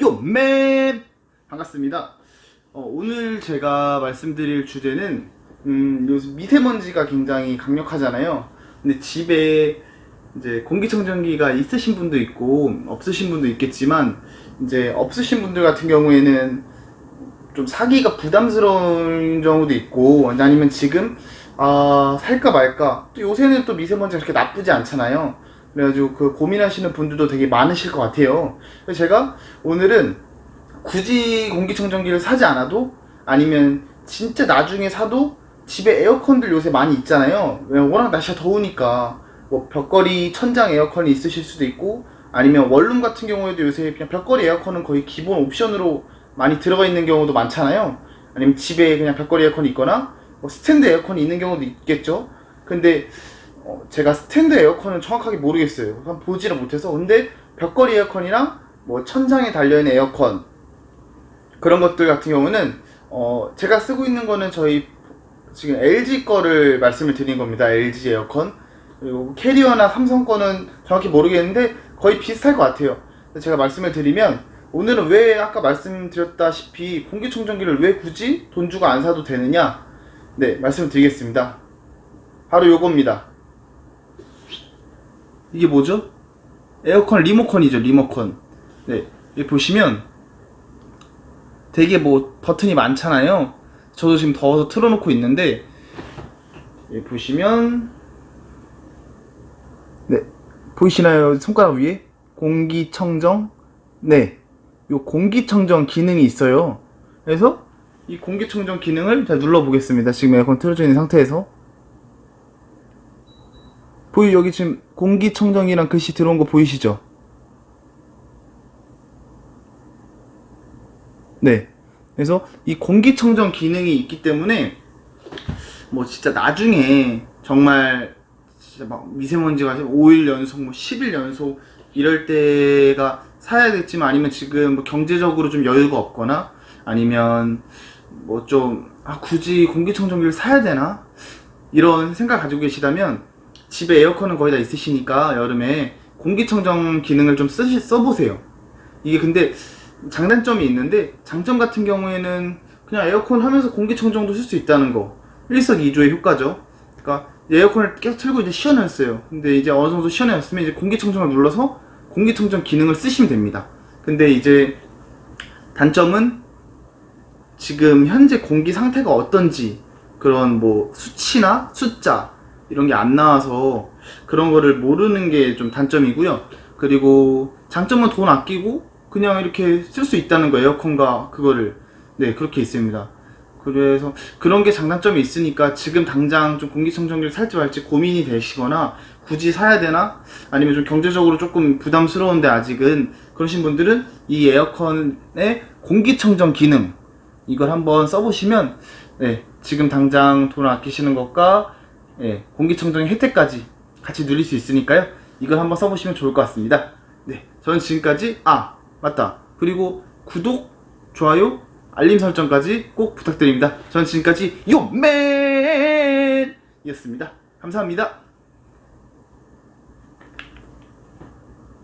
요맨 반갑습니다. 어, 오늘 제가 말씀드릴 주제는 음, 미세먼지가 굉장히 강력하잖아요. 근데 집에 이제 공기청정기가 있으신 분도 있고 없으신 분도 있겠지만 이제 없으신 분들 같은 경우에는 좀 사기가 부담스러운 경우도 있고 아니면 지금 아 살까 말까 또 요새는 또 미세먼지가 그렇게 나쁘지 않잖아요 그래가지고 그 고민하시는 분들도 되게 많으실 것 같아요 그래서 제가 오늘은 굳이 공기청정기를 사지 않아도 아니면 진짜 나중에 사도 집에 에어컨들 요새 많이 있잖아요 워낙 날씨가 더우니까 뭐 벽걸이 천장 에어컨이 있으실 수도 있고 아니면 원룸 같은 경우에도 요새 그냥 벽걸이 에어컨은 거의 기본 옵션으로 많이 들어가 있는 경우도 많잖아요. 아니면 집에 그냥 벽걸이 에어컨이 있거나 뭐 스탠드 에어컨이 있는 경우도 있겠죠. 근데 어, 제가 스탠드 에어컨은 정확하게 모르겠어요. 그냥 보지를 못해서 근데 벽걸이 에어컨이랑 뭐 천장에 달려 있는 에어컨 그런 것들 같은 경우는 어, 제가 쓰고 있는 거는 저희 지금 LG 거를 말씀을 드린 겁니다. LG 에어컨 그리고 캐리어나 삼성 거는 정확히 모르겠는데 거의 비슷할 것 같아요. 제가 말씀을 드리면 오늘은 왜 아까 말씀드렸다시피 공기청정기를 왜 굳이 돈 주고 안 사도 되느냐? 네, 말씀드리겠습니다. 바로 요겁니다. 이게 뭐죠? 에어컨 리모컨이죠, 리모컨. 네, 여기 보시면 되게 뭐 버튼이 많잖아요. 저도 지금 더워서 틀어놓고 있는데 여기 보시면 네, 보이시나요? 손가락 위에 공기청정. 네, 요 공기청정 기능이 있어요. 그래서 이 공기청정 기능을 자 눌러 보겠습니다. 지금 에어컨 틀어져 있는 상태에서 보이 여기 지금 공기청정이랑 글씨 들어온 거 보이시죠? 네. 그래서 이 공기청정 기능이 있기 때문에 뭐 진짜 나중에 정말 진짜 막 미세먼지가 5일 연속, 뭐 10일 연속 이럴 때가 사야겠지만 아니면 지금 뭐 경제적으로 좀 여유가 없거나 아니면 뭐 좀 아, 굳이 공기청정기를 사야 되나 이런 생각 가지고 계시다면 집에 에어컨은 거의 다 있으시니까 여름에 공기청정 기능을 좀 쓰시, 써보세요. 이게 근데 장단점이 있는데 장점 같은 경우에는 그냥 에어컨 하면서 공기청정도 쓸 수 있다는 거 일석이조의 효과죠. 그러니까 에어컨을 계속 틀고 이제 시원했어요. 근데 이제 어느 정도 시원해졌으면 이제 공기청정을 눌러서 공기청정 기능을 쓰시면 됩니다. 근데 이제 단점은 지금 현재 공기 상태가 어떤지 그런 뭐 수치나 숫자 이런 게 안 나와서 그런 거를 모르는 게 좀 단점이고요. 그리고 장점은 돈 아끼고 그냥 이렇게 쓸 수 있다는 거 에어컨과 그거를 네 그렇게 있습니다. 그래서 그런 게 장단점이 있으니까 지금 당장 좀 공기청정기를 살지 말지 고민이 되시거나 굳이 사야 되나 아니면 좀 경제적으로 조금 부담스러운데 아직은 그러신 분들은 이 에어컨의 공기청정 기능 이걸 한번 써보시면 네, 지금 당장 돈 아끼시는 것과 예, 공기청정의 혜택까지 같이 누릴 수 있으니까요. 이걸 한번 써보시면 좋을 것 같습니다. 네, 저는 지금까지 아 맞다 그리고 구독 좋아요 알림 설정까지 꼭 부탁드립니다. 저는 지금까지 요맨이었습니다. 감사합니다.